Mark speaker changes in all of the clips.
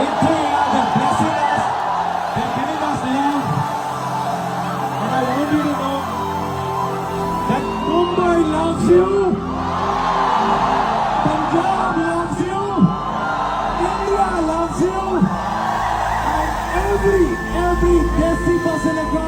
Speaker 1: Every. And I want you to know that Mumbai loves you. Loves you. India loves you. And every, every person across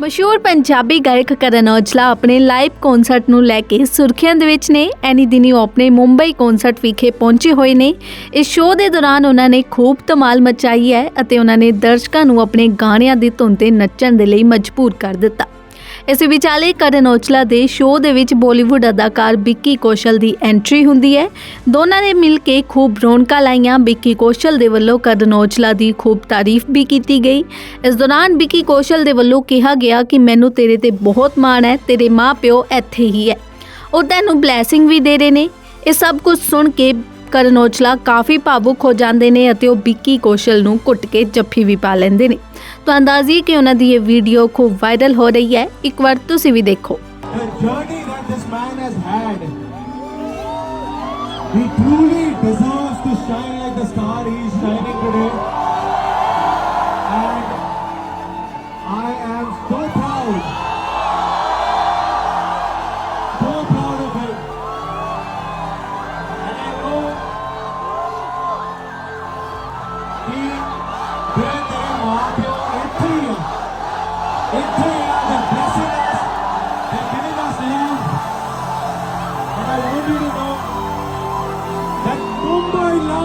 Speaker 2: ਮਸ਼ਹੂਰ ਪੰਜਾਬੀ ਗਾਇਕ ਕਰਨ ਔਜਲਾ ਆਪਣੇ live concert ਨੂੰ ਲੈ ਕੇ ਸੁਰਖੀਆਂ ਦੇ ਵਿੱਚ ਨੇ। ਐਨੀ ਦਿਨੀ ਉਹ ਆਪਣੇ ਮੁੰਬਈ ਕਨਸਰਟ ਵਿਖੇ ਪਹੁੰਚੇ ਹੋਏ ਨੇ। ਇਸ ਸ਼ੋਅ ਦੇ ਦੌਰਾਨ ਉਹਨਾਂ ਨੇ ਖੂਬ ਧਮਾਲ ਮਚਾਈ ਹੈ ਅਤੇ ਉਹਨਾਂ ਨੇ ਦਰਸ਼ਕਾਂ ਨੂੰ ਆਪਣੇ ਗਾਣਿਆਂ ਦੀ ਧੁਨ ਤੇ ਨੱਚਣ ਦੇ ਲਈ ਮਜਬੂਰ ਕਰ ਦਿੱਤਾ। ਇਸ ਵਿਚਾਲੇ ਕਰਨ ਔਜਲਾ ਦੇ ਸ਼ੋਅ ਦੇ ਵਿੱਚ ਬਾਲੀਵੁੱਡ ਅਦਾਕਾਰ ਵਿੱਕੀ ਕੌਸ਼ਲ ਦੀ ਐਂਟਰੀ ਹੁੰਦੀ ਹੈ। ਦੋਨਾਂ ਨੇ ਮਿਲ ਕੇ ਖੂਬ ਰੌਣਕਾਂ ਲਾਈਆਂ। ਵਿੱਕੀ ਕੌਸ਼ਲ ਦੇ ਵੱਲੋਂ ਕਰਨ ਔਜਲਾ ਦੀ ਖੂਬ ਤਾਰੀਫ ਵੀ ਕੀਤੀ ਗਈ। ਇਸ ਦੌਰਾਨ ਵਿੱਕੀ ਕੌਸ਼ਲ ਦੇ ਵੱਲੋਂ ਕਿਹਾ ਗਿਆ ਕਿ ਮੈਨੂੰ ਤੇਰੇ ਤੇ ਬਹੁਤ ਮਾਣ ਹੈ, ਤੇਰੇ ਮਾਪਿਓ ਇੱਥੇ ਹੀ ਹੈ। ਉਹ ਤੈਨੂੰ ਬਲੇਸਿੰਗ ਵੀ ਦੇ ਰਹੇ ਨੇ। ਇਹ ਸਭ ਕੁਝ ਸੁਣ ਕੇ ਕਰਨ ਔਜਲਾ ਕਾਫੀ ਭਾਵੁਕ ਹੋ ਜਾਂਦੇ ਨੇ ਅਤੇ ਉਹ ਵਿੱਕੀ ਕੌਸ਼ਲ ਨੂੰ ਕੁੱਟ ਕੇ ਜੱਫੀ ਵੀ ਪਾ ਲੈਂਦੇ ਨੇ। ਤਾਂ ਅੰਦਾਜ਼ੀ ਕਿ ਉਹਨਾਂ ਦੀ ਇਹ ਵੀਡੀਓ ਖੂਬ ਵਾਇਰਲ ਹੋ ਰਹੀ ਹੈ ਇੱਕ ਵਾਰ ਤੁਸੀਂ ਵੀ ਦੇਖੋ
Speaker 1: The journey that this man has had, he truly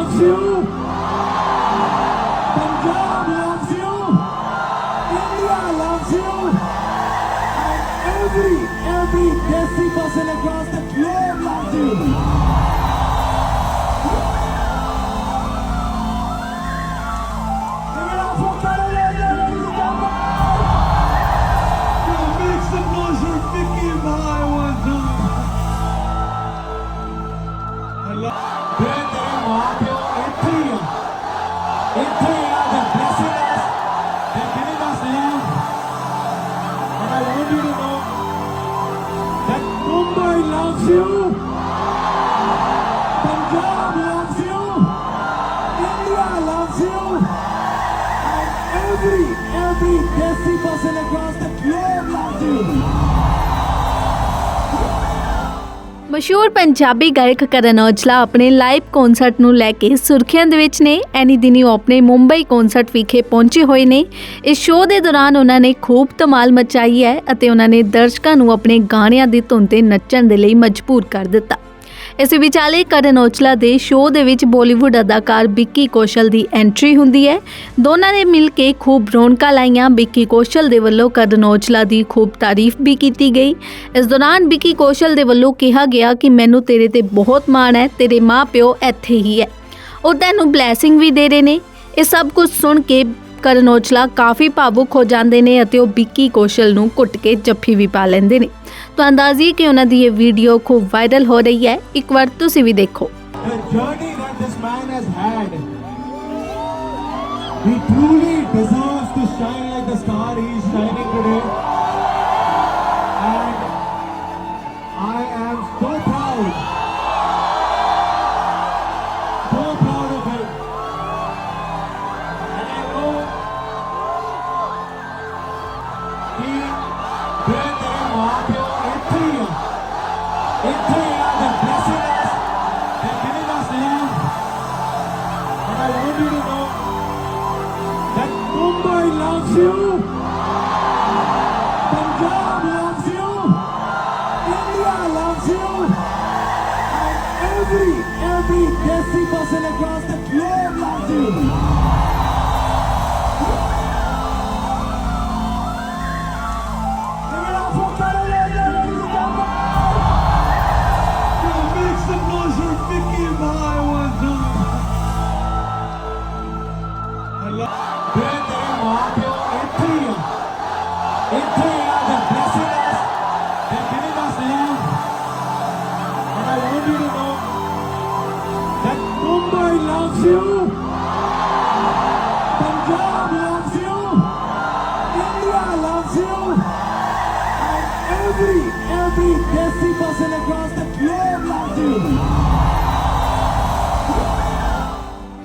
Speaker 1: Brasil!
Speaker 2: ਮਸ਼ਹੂਰ ਪੰਜਾਬੀ ਗਾਇਕ ਕਰਨ ਔਜਲਾ ਆਪਣੇ ਲਾਈਵ ਕਨਸਰਟ ਨੂੰ ਲੈ ਕੇ ਸੁਰਖੀਆਂ ਦੇ ਵਿੱਚ ਨੇ। ਐਨੀ ਦਿਨੀ ਉਹ ਆਪਣੇ ਮੁੰਬਈ ਕਨਸਰਟ ਵਿਖੇ ਪਹੁੰਚੇ ਹੋਏ ਨੇ। ਇਸ ਸ਼ੋਅ ਦੇ ਦੌਰਾਨ ਉਹਨਾਂ ਨੇ ਖੂਬ ਧਮਾਲ ਮਚਾਈ ਹੈ ਅਤੇ ਉਹਨਾਂ ਨੇ ਦਰਸ਼ਕਾਂ ਨੂੰ ਆਪਣੇ ਗਾਣਿਆਂ ਦੀ ਧੁਨ ਤੇ ਨੱਚਣ ਦੇ ਲਈ ਮਜਬੂਰ ਕਰ ਦਿੱਤਾ। ਇਸ ਵਿਚਾਲੇ ਕਰਨ ਔਚਲਾ ਦੇ ਸ਼ੋਅ ਦੇ ਵਿੱਚ ਬਾਲੀਵੁੱਡ ਅਦਾਕਾਰ ਵਿੱਕੀ ਕੌਸ਼ਲ ਦੀ ਐਂਟਰੀ ਹੁੰਦੀ ਹੈ। ਦੋਨਾਂ ਨੇ ਮਿਲ ਕੇ ਖੂਬ ਰੌਣਕਾਂ ਲਾਈਆਂ। ਵਿੱਕੀ ਕੌਸ਼ਲ ਦੇ ਵੱਲੋਂ ਕਰਨ ਔਚਲਾ ਦੀ ਖੂਬ ਤਾਰੀਫ ਵੀ ਕੀਤੀ ਗਈ। ਇਸ ਦੌਰਾਨ ਵਿੱਕੀ ਕੌਸ਼ਲ ਦੇ ਵੱਲੋਂ ਕਿਹਾ ਗਿਆ ਕਿ ਮੈਨੂੰ ਤੇਰੇ ਤੇ ਬਹੁਤ ਮਾਣ ਹੈ। ਤੇਰੇ ਮਾਪਿਓ ਇੱਥੇ ਹੀ ਹੈ। ਉਹ ਤੈਨੂੰ ਬਲੇਸਿੰਗ ਵੀ ਦੇ ਰਹੇ ਨੇ। ਇਹ ਸਭ ਕੁਝ ਸੁਣ ਕੇ ਕਰਨ ਔਚਲਾ ਕਾਫੀ ਭਾਵੁਕ ਹੋ ਜਾਂਦੇ ਨੇ ਅਤੇ ਉਹ ਵਿੱਕੀ ਕੌਸ਼ਲ ਨੂੰ ਕੁੱਟ ਕੇ ਜੱਫੀ ਵੀ ਪਾ ਲੈਂਦੇ ਨੇ। ਤਾਂ ਅੰਦਾਜ਼ੀ ਕਿ ਉਹਨਾਂ ਦੀ ਇਹ ਵੀਡੀਓ ਖੂਬ ਵਾਇਰਲ ਹੋ ਰਹੀ ਹੈ ਇੱਕ ਵਾਰ ਤੁਸੀਂ ਵੀ ਦੇਖੋ
Speaker 1: The journey that this man has had, he truly deserves to shine like the star he is shining today.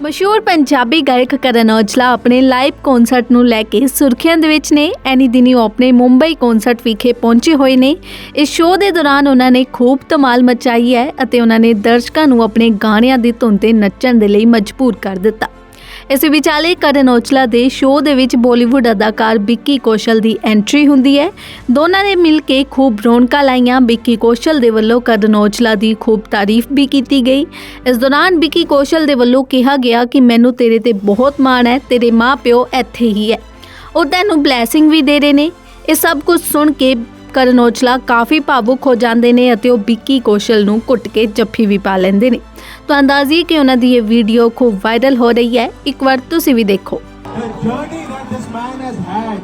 Speaker 2: ਮਸ਼ਹੂਰ ਪੰਜਾਬੀ ਗਾਇਕ ਕਰਨ ਔਜਲਾ ਆਪਣੇ ਲਾਈਵ ਕਨਸਰਟ ਨੂੰ ਲੈ ਕੇ ਸੁਰਖੀਆਂ ਦੇ ਵਿੱਚ ਨੇ। ਐਨੀ ਦਿਨੀ ਉਹ ਆਪਣੇ ਮੁੰਬਈ ਕਨਸਰਟ ਵਿਖੇ ਪਹੁੰਚੇ ਹੋਏ ਨੇ। ਇਸ ਸ਼ੋਅ ਦੇ ਦੌਰਾਨ ਉਹਨਾਂ ਨੇ ਖੂਬ ਧਮਾਲ ਮਚਾਈ ਹੈ ਅਤੇ ਉਹਨਾਂ ਨੇ ਦਰਸ਼ਕਾਂ ਨੂੰ ਆਪਣੇ ਗਾਣਿਆਂ ਦੀ ਧੁਨ ਤੇ ਨੱਚਣ ਦੇ ਲਈ ਮਜਬੂਰ ਕਰ ਦਿੱਤਾ। ਇਸ ਵਿਚਾਲੇ ਕਰਨ ਔਜਲਾ ਦੇ ਸ਼ੋਅ ਦੇ ਵਿੱਚ ਬਾਲੀਵੁੱਡ ਅਦਾਕਾਰ ਵਿੱਕੀ ਕੌਸ਼ਲ ਦੀ ਐਂਟਰੀ ਹੁੰਦੀ ਹੈ। ਦੋਨਾਂ ਨੇ ਮਿਲ ਕੇ ਖੂਬ ਰੌਣਕਾਂ ਲਾਈਆਂ। ਵਿੱਕੀ ਕੌਸ਼ਲ ਦੇ ਵੱਲੋਂ ਕਰਨ ਔਜਲਾ ਦੀ ਖੂਬ ਤਾਰੀਫ ਵੀ ਕੀਤੀ ਗਈ। ਇਸ ਦੌਰਾਨ ਵਿੱਕੀ ਕੌਸ਼ਲ ਦੇ ਵੱਲੋਂ ਕਿਹਾ ਗਿਆ ਕਿ ਮੈਨੂੰ ਤੇਰੇ ਤੇ ਬਹੁਤ ਮਾਣ ਹੈ, ਤੇਰੇ ਮਾਪਿਓ ਇੱਥੇ ਹੀ ਹੈ। ਉਹ ਤੈਨੂੰ ਬਲੇਸਿੰਗ ਵੀ ਦੇ ਰਹੇ ਨੇ। ਇਹ ਸਭ ਕੁਝ ਸੁਣ ਕੇ ਕਰਨ ਔਜਲਾ ਕਾਫੀ ਭਾਵੁਕ ਹੋ ਜਾਂਦੇ ਨੇ ਅਤੇ ਉਹ ਵਿੱਕੀ ਕੌਸ਼ਲ ਨੂੰ ਕੁੱਟ ਕੇ ਜੱਫੀ ਵੀ ਪਾ ਲੈਂਦੇ ਨੇ। ਤਾਂ ਅੰਦਾਜ਼ੀ ਕਿ ਉਹਨਾਂ ਦੀ ਇਹ ਵੀਡੀਓ ਖੂਬ ਵਾਇਰਲ ਹੋ ਰਹੀ ਹੈ ਇੱਕ ਵਾਰ ਤੁਸੀਂ ਵੀ ਦੇਖੋ
Speaker 1: The journey that this man has had,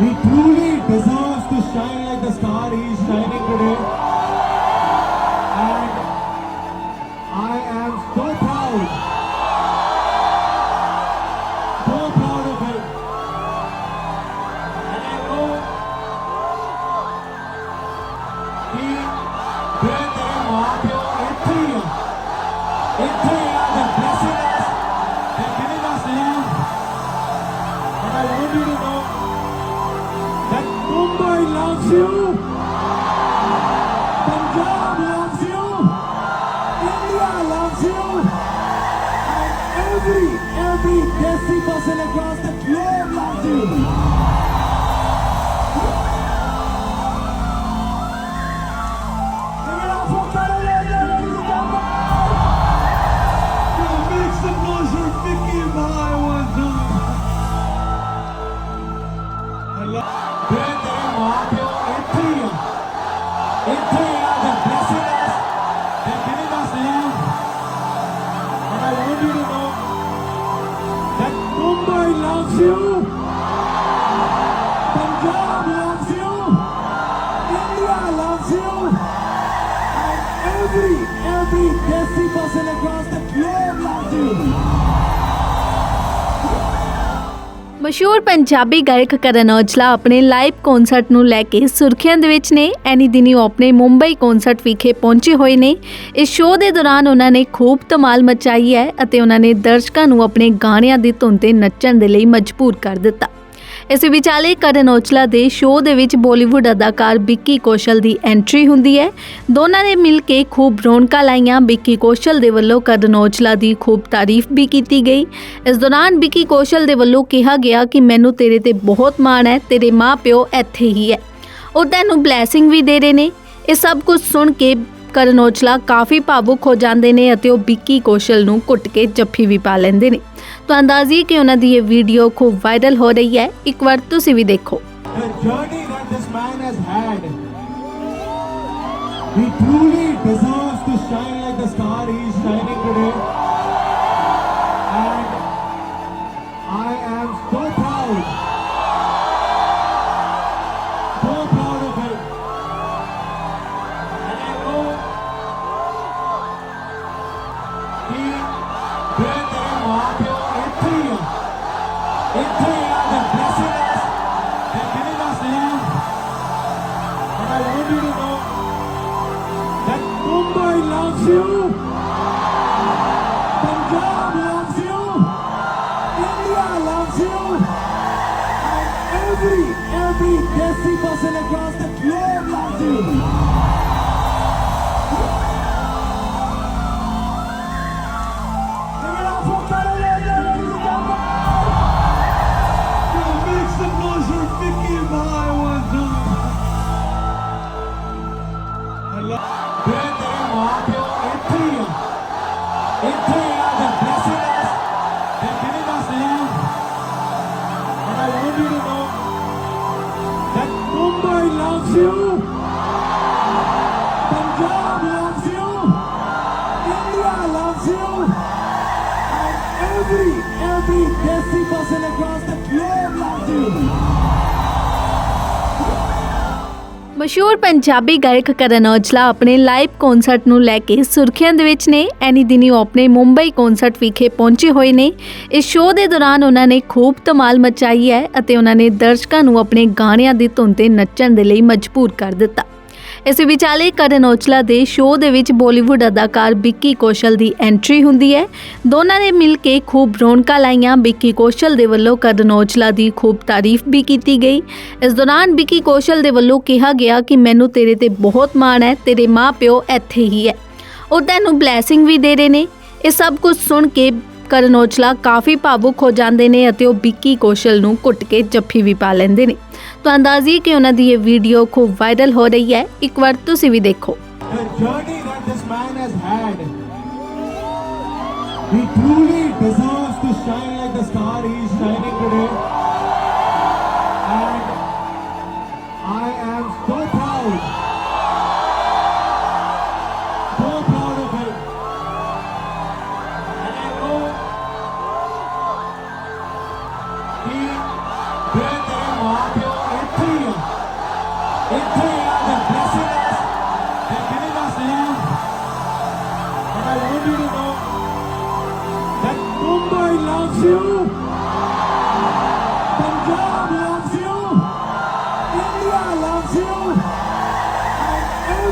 Speaker 1: he truly India and every every Desi person across the globe loves you
Speaker 2: ਮਸ਼ਹੂਰ ਪੰਜਾਬੀ ਗਾਇਕ ਕਰਨ ਔਜਲਾ ਆਪਣੇ ਲਾਈਵ ਕਨਸਰਟ ਨੂੰ ਲੈ ਕੇ ਸੁਰਖੀਆਂ ਦੇ ਵਿੱਚ ਨੇ। ਐਨੀ ਦਿਨੀ ਉਹ ਆਪਣੇ ਮੁੰਬਈ ਕਨਸਰਟ ਵਿਖੇ ਪਹੁੰਚੇ ਹੋਏ ਨੇ। ਇਸ ਸ਼ੋਅ ਦੇ ਦੌਰਾਨ ਉਹਨਾਂ ਨੇ ਖੂਬ ਧਮਾਲ ਮਚਾਈ ਹੈ ਅਤੇ ਉਹਨਾਂ ਨੇ ਦਰਸ਼ਕਾਂ ਨੂੰ ਆਪਣੇ ਗਾਣਿਆਂ ਦੀ ਧੁਨ ਤੇ ਨੱਚਣ ਦੇ ਲਈ ਮਜਬੂਰ ਕਰ ਦਿੱਤਾ। ਇਸ ਵਿਚਾਲੇ ਕਰਨ ਔਜਲਾ ਦੇ ਸ਼ੋਅ ਦੇ ਵਿੱਚ ਬਾਲੀਵੁੱਡ ਅਦਾਕਾਰ ਵਿੱਕੀ ਕੌਸ਼ਲ ਦੀ ਐਂਟਰੀ ਹੁੰਦੀ ਹੈ। ਦੋਨਾਂ ਨੇ ਮਿਲ ਕੇ ਖੂਬ ਰੌਣਕਾਂ ਲਾਈਆਂ। ਵਿੱਕੀ ਕੌਸ਼ਲ ਦੇ ਵੱਲੋਂ ਕਰਨ ਔਜਲਾ ਦੀ ਖੂਬ ਤਾਰੀਫ ਵੀ ਕੀਤੀ ਗਈ। ਇਸ ਦੌਰਾਨ ਵਿੱਕੀ ਕੌਸ਼ਲ ਦੇ ਵੱਲੋਂ ਕਿਹਾ ਗਿਆ ਕਿ ਮੈਨੂੰ ਤੇਰੇ ਤੇ ਬਹੁਤ ਮਾਣ ਹੈ, ਤੇਰੇ ਮਾਪਿਓ ਇੱਥੇ ਹੀ ਹੈ। ਉਹ ਤੈਨੂੰ ਬਲੇਸਿੰਗ ਵੀ ਦੇ ਰਹੇ ਨੇ। ਇਹ ਸਭ ਕੁਝ ਸੁਣ ਕੇ ਕਰਨ ਔਜਲਾ ਕਾਫੀ ਭਾਵੁਕ ਹੋ ਜਾਂਦੇ ਨੇ ਅਤੇ ਉਹ ਵਿੱਕੀ ਕੌਸ਼ਲ ਨੂੰ ਕੁੱਟ ਕੇ ਜੱਫੀ ਵੀ ਪਾ ਲੈਂਦੇ ਨੇ। ਤਾਂ ਅੰਦਾਜ਼ੀ ਕਿ ਉਹਨਾਂ ਦੀ ਇਹ ਵੀਡੀਓ ਖੂਬ ਵਾਇਰਲ ਹੋ ਰਹੀ ਹੈ ਇੱਕ ਵਾਰ ਤੁਸੀਂ ਵੀ ਦੇਖੋ
Speaker 1: The journey that this man has had, he truly 안녕하세요.
Speaker 2: ਮਸ਼ਹੂਰ ਪੰਜਾਬੀ ਗਾਇਕ ਕਰਨ ਔਜਲਾ ਆਪਣੇ ਲਾਈਵ ਕਨਸਰਟ ਨੂੰ ਲੈ ਕੇ ਸੁਰਖੀਆਂ ਦੇ ਵਿੱਚ ਨੇ। ਐਨੀ ਦਿਨੀ ਉਹ ਆਪਣੇ ਮੁੰਬਈ ਕਨਸਰਟ ਵਿਖੇ ਪਹੁੰਚੇ ਹੋਏ ਨੇ। ਇਸ ਸ਼ੋਅ ਦੇ ਦੌਰਾਨ ਉਹਨਾਂ ਨੇ ਖੂਬ ਧਮਾਲ ਮਚਾਈ ਹੈ ਅਤੇ ਉਹਨਾਂ ਨੇ ਦਰਸ਼ਕਾਂ ਨੂੰ ਆਪਣੇ ਗਾਣਿਆਂ ਦੀ ਧੁਨ ਤੇ ਨੱਚਣ ਦੇ ਲਈ ਮਜਬੂਰ ਕਰ ਦਿੱਤਾ। ਇਸ ਵਿਚਾਲੇ ਕਰਨ ਔਜਲਾ ਦੇ ਸ਼ੋਅ ਦੇ ਵਿੱਚ ਬਾਲੀਵੁੱਡ ਅਦਾਕਾਰ ਵਿੱਕੀ ਕੌਸ਼ਲ ਦੀ ਐਂਟਰੀ ਹੁੰਦੀ ਹੈ। ਦੋਨਾਂ ਨੇ ਮਿਲ ਕੇ ਖੂਬ ਰੌਣਕਾਂ ਲਾਈਆਂ। ਵਿੱਕੀ ਕੌਸ਼ਲ ਦੇ ਵੱਲੋਂ ਕਰਨ ਔਜਲਾ ਦੀ ਖੂਬ ਤਾਰੀਫ ਵੀ ਕੀਤੀ ਗਈ। ਇਸ ਦੌਰਾਨ ਵਿੱਕੀ ਕੌਸ਼ਲ ਦੇ ਵੱਲੋਂ ਕਿਹਾ ਗਿਆ ਕਿ ਮੈਨੂੰ ਤੇਰੇ ਤੇ ਬਹੁਤ ਮਾਣ ਹੈ। ਤੇਰੇ ਮਾਪਿਓ ਇੱਥੇ ਹੀ ਹੈ। ਉਹ ਤੈਨੂੰ ਬਲੇਸਿੰਗ ਵੀ ਦੇ ਰਹੇ ਨੇ। ਇਹ ਸਭ ਕੁਝ ਸੁਣ ਕੇ ਕਰਨ ਔਜਲਾ ਕਾਫੀ ਭਾਵੁਕ ਹੋ ਜਾਂਦੇ ਨੇ ਅਤੇ ਉਹ ਵਿੱਕੀ ਕੌਸ਼ਲ ਨੂੰ ਕੁੱਟ ਕੇ ਜੱਫੀ ਵੀ ਪਾ ਲੈਂਦੇ ਨੇ। ਤਾਂ ਅੰਦਾਜ਼ੀ ਕਿ ਉਹਨਾਂ ਦੀ ਇਹ ਵੀਡੀਓ ਖੂਬ ਵਾਇਰਲ ਹੋ ਰਹੀ ਹੈ ਇੱਕ ਵਾਰ ਤੁਸੀਂ ਵੀ ਦੇਖੋ
Speaker 1: The journey that this man has had, he truly deserves to shine like the star he is shining today.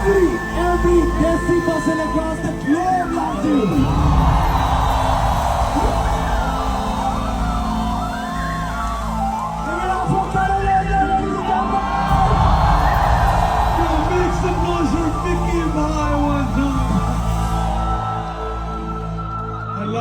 Speaker 1: every, every person across the globe loves you.